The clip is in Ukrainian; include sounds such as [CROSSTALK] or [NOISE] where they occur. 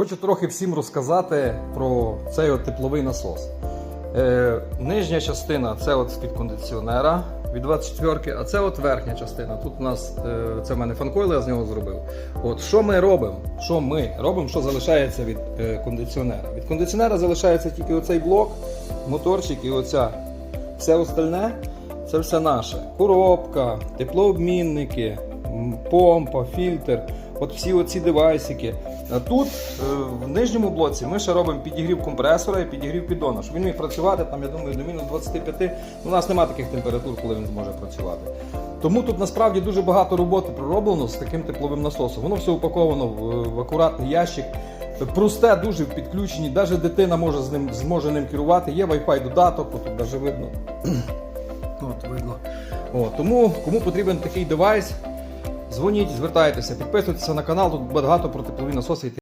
Хочу трохи всім розказати про цей от тепловий насос. Е, нижня частина це от з-під кондиціонера від 24 а це от верхня частина. Тут у нас е, це в мене фанкойл, я з нього зробив. От що ми робимо? Що ми робимо, що залишається від е, кондиціонера? Від кондиціонера залишається тільки оцей блок, моторчик і оця. Все остальне це все наше. Коробка, теплообмінники, помпа, фільтр. От всі оці девайсики. Тут е, в нижньому блоці ми ще робимо підігрів компресора і підігрів піддона, щоб він міг працювати там, я думаю, до мінус 25. У нас немає таких температур, коли він зможе працювати. Тому тут насправді дуже багато роботи пророблено з таким тепловим насосом. Воно все упаковано в, в акуратний ящик. Просте дуже в підключенні, навіть дитина може з ним зможе ним керувати. Є Wi-Fi додаток, тут навіть видно. [CLEARS THROAT] От видно. О, тому кому потрібен такий девайс, дзвоніть, звертайтеся, підписуйтеся на канал, тут багато про теплові насоси.